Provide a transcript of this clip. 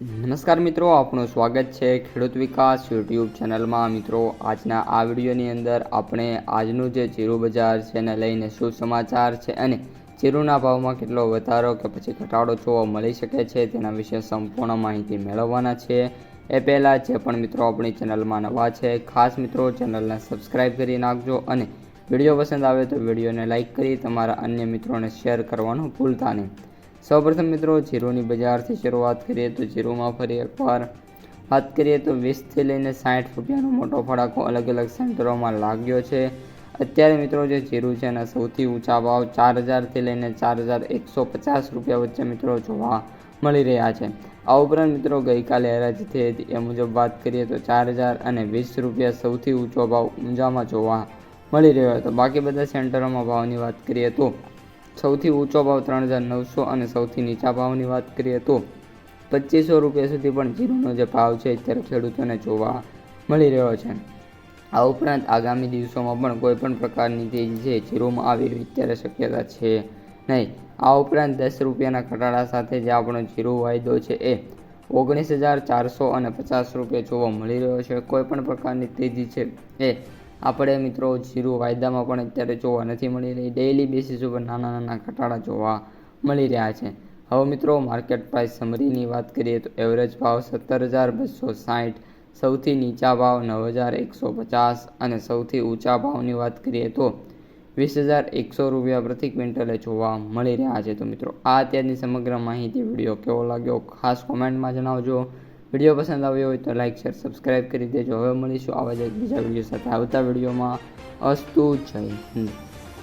નમસ્કાર મિત્રો, આપનું સ્વાગત છે ખેડૂત વિકાસ યુટ્યુબ ચેનલમાં. મિત્રો, આજના આ વિડીયોની અંદર આપણે આજનું જે જીરું બજાર છે એને લઈને શું સમાચાર છે અને જીરુના ભાવમાં કેટલો વધારો કે પછી ઘટાડો જોવા મળી શકે છે તેના વિશે સંપૂર્ણ માહિતી મેળવવાના છે. એ પહેલાં જે પણ મિત્રો આપણી ચેનલમાં નવા છે, ખાસ મિત્રો ચેનલને સબસ્ક્રાઈબ કરી નાખજો અને વીડિયો પસંદ આવે તો વિડીયોને લાઇક કરી તમારા અન્ય મિત્રોને શેર કરવાનું ભૂલતા નહીં. સૌપ્રથમ મિત્રો, જીરોની બજારથી શરૂઆત કરીએ તો જીરોમાં ફરી એકવાર વાત કરીએ તો વીસથી લઈને સાઠ રૂપિયાનો મોટો ફડાકો અલગ અલગ સેન્ટરોમાં લાગ્યો છે. અત્યારે મિત્રો જે જીરું છે એના સૌથી ઊંચા ભાવ ચાર હજારથી લઈને ચાર હજાર એકસો પચાસ રૂપિયા વચ્ચે મિત્રો જોવા મળી રહ્યા છે. આ ઉપરાંત મિત્રો ગઈકાલે હરાજી થઈ હતી. એ મુજબ વાત કરીએ તો ચાર હજાર અને વીસ રૂપિયા સૌથી ઊંચો ભાવ ઊંઝામાં જોવા મળી રહ્યો હતો. બાકી બધા સેન્ટરોમાં ભાવની વાત કરીએ તો સૌથી ઊંચો ભાવ ત્રણ હજાર નવસો અને સૌથી નીચા ભાવની વાત કરીએ તો પચીસો રૂપિયા સુધી પણ જીરુનો જે ભાવ છે અત્યારે ખેડૂતોને જોવા મળી રહ્યો છે. આ ઉપરાંત આગામી દિવસોમાં પણ કોઈ પણ પ્રકારની તેજી છે જીરોમાં આવી અત્યારે શક્યતા છે નહીં. આ ઉપરાંત દસ રૂપિયાના ઘટાડા સાથે જે આપણો જીરો વાયદો છે એ ઓગણીસ હજાર ચારસો અને પચાસ રૂપિયા જોવા મળી રહ્યો છે. કોઈ પણ પ્રકારની તેજી છે એ આપણે મિત્રો જીરો વાયદામાં પણ અત્યારે જોવા નથી મળી રહી. ડેઇલી બેસિસ ઉપર નાના નાના ઘટાડા જોવા મળી રહ્યા છે. હવે મિત્રો માર્કેટ પ્રાઇસ સમરીની વાત કરીએ તો એવરેજ ભાવ સત્તર હજાર બસો સાઠ સૌથી નીચા ભાવ નવ હજાર એકસો પચાસ અને સૌથી ઊંચા ભાવની વાત કરીએ તો વીસ હજાર એકસો રૂપિયા પ્રતિ ક્વિન્ટલે જોવા મળી રહ્યા છે. તો મિત્રો, આ અત્યારની સમગ્ર માહિતી વીડિયો કેવો લાગ્યો? ખાસ કોમેન્ટમાં જણાવજો. વીડિયો પસંદ આવ્યો હોય તો લાઇક શેર સબસ્ક્રાઈબ કરી દેજો. હવે મળીશું આવા જ બીજા વીડિયો સાથે આવતા વિડીયોમાં. અસ્તુ જય હિન્દ.